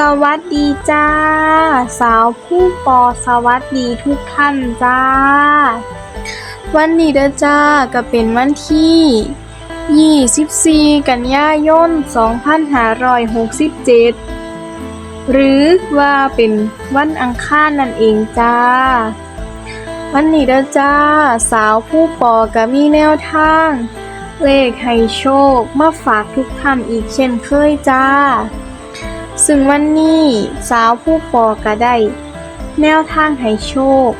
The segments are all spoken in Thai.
สวัสดีจ้า สาวผู้ปอสวัสดีทุกท่านจ้า วันนี้เด้อจ้าก็เป็นวันที่ 24 กันยายน 2567 หรือว่าเป็นวันอังคารนั่นเองจ้า วันนี้เด้อจ้า สาวผู้ปอก็มีแนวทาง เลขให้โชคมาฝากทุกท่านอีกเช่นเคยจ้า ซึ่งวันนี้สาวผู้ปอก็ได้ แนวทางให้โชค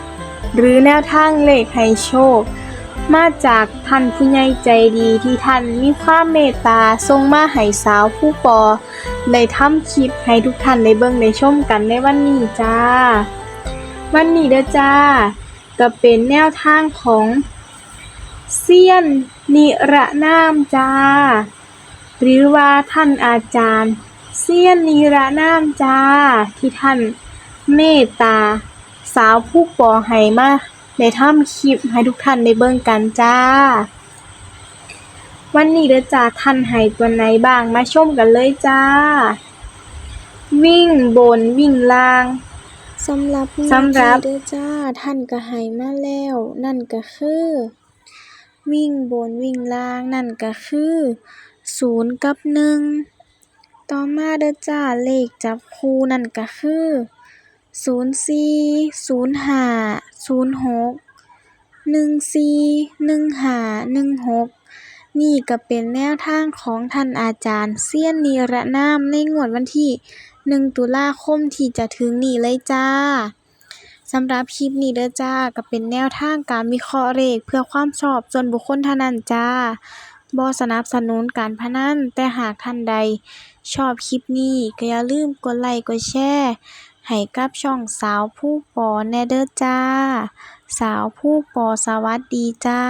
หรือแนวทางเลขให้โชค มาจากท่านผู้ใหญ่ใจดีที่ท่านมีความเมตตาทรงมาให้สาวผู้ปอได้ทำคลิปให้ทุกท่านได้เบิ่งได้ชมกันในวันนี้จ้า วันนี้เด้อจ้า ก็เป็นแนวทางของเซียนนิระนามจ้า หรือว่าท่านอาจารย์ เซียนนิรนามจ้า ที่ท่านเมตตา สาวผู้ปอให้มาได้ทำคลิปให้ทุกท่านได้เบิ่งกันจ้า วันนี้เด้อจ้าท่านให้ตัวไหนบ้างมาชมกันเลยจ้า วิ่งบนวิ่งล่างสำหรับงวดสำหรับนี้เด้อจ้า ท่านก็ให้มาแล้ว นั่นก็คือ วิ่งบนวิ่งล่างนั่นก็คือศูนย์กับหนึ่ง ต่อมาเด้อจ้าเลขจับคู่นั่นก็คือศูนย์สี่ศูนย์ห้าศูนย์หกหนึ่งสี่หนึ่งห้าหนึ่งหกนี่ก็เป็นแนวทางของท่านอาจารย์เซียนนิระนามในงวดวันที่หนึ่งตุลาคมที่จะถึงนี้เลยจ้าสำหรับคลิปนี้เด้อจ้าก็เป็นแนวทางการวิเคราะห์เลขเพื่อความชอบส่วนบุคคลเท่านั้นจ้า บ่สนับสนุนการพนัน แต่หากท่านใดชอบคลิปนี้ก็อย่าลืมกดไลค์ กดแชร์ ให้กับช่องสาวผู้ปอแน่เด้อจ้า สาวผู้ปอสวัสดีจ้า